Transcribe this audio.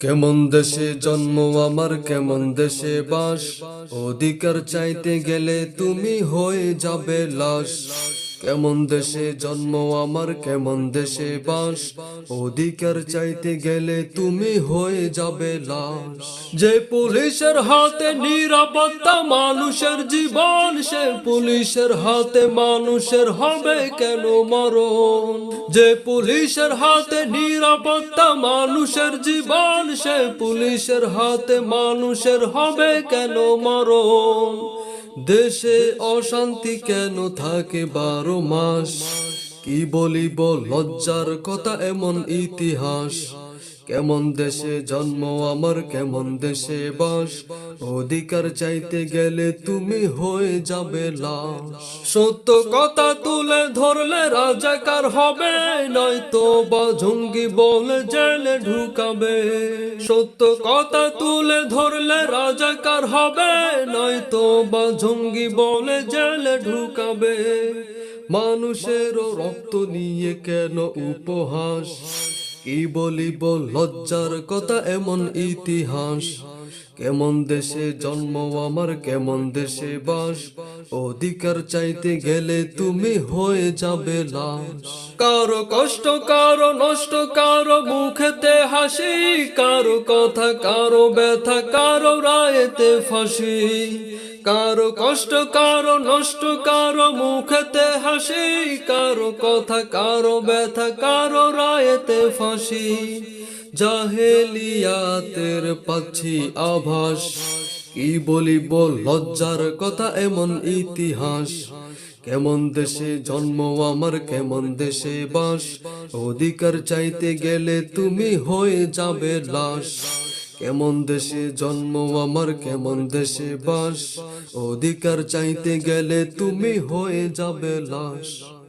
কেমন দেশে জন্ম আমার কেমন দেশে বাস? অধিকার চাইতে গেলে তুমি হয়ে যাবে লাশ। কেমন দেশে জন্ম, আমার কেমন দেশে বাস? অধিকার চাইতে গেলে তুমি হয়ে যাবে লাশ। যে পুলিশের হাতে নিরাপত্তা, মানুষের জীবন, সে পুলিশের হাতে মানুষের হবে কেন মরণ? যে পুলিশের হাতে নিরাপত্তা, মানুষের জীবন, সে পুলিশের হাতে মানুষের হবে কেন মরণ? দেশে অশান্তি কেন থাকে বারো মাস? কি বলিব, লজ্জার কথা এমন ইতিহাস। কেমন দেশে জন্ম, আমার কেমন দেশে বাস? অধিকার চাইতে গেলে তুমি হয়ে যাবে লাশ। সত্য কথা তুলে ধরলে রাজাকার হবে, নয়তো বা ঝুঙ্গি বলে জেলে ঢুকাবে। সত্য কথা তুলে ধরলে রাজাকার হবে, নয়তো বা ঝুঙ্গি বলে জেলে ঢুকাবে। মানুষেরও রক্ত নিয়ে কেন উপহাস? কি বলিব লজ্জার কথা এমন ইতিহাস। কেমন দেশে জন্ম আমার কেমন দেশে বাস। অধিকার চাইতে গেলে তুমি হয়ে যাবে লাশ। কারও কষ্ট, কারও নষ্ট, কারও মুখেতে হাসি, কারও কথা, কারও ব্যথা, কারও রায়েতে ফাঁসি। কারও কষ্ট, কারও নষ্ট, কারও মুখেতে হাসি, কারও কথা, কারও ব্যথা, কারও রায়েতে ফাঁসি। জাহেলিয়াতের পাচ্ছি আভাস। কি বলিব? লজ্জার কথা এমন ইতিহাস। কেমন দেশে জন্ম, আমার কেমন দেশে বাস? অধিকার চাইতে গেলে তুমি হয়ে যাবে লাশ। কেমন দেশে জন্ম, আমার কেমন দেশে বাস? অধিকার চাইতে গেলে তুমি হয়ে যাবে লাশ।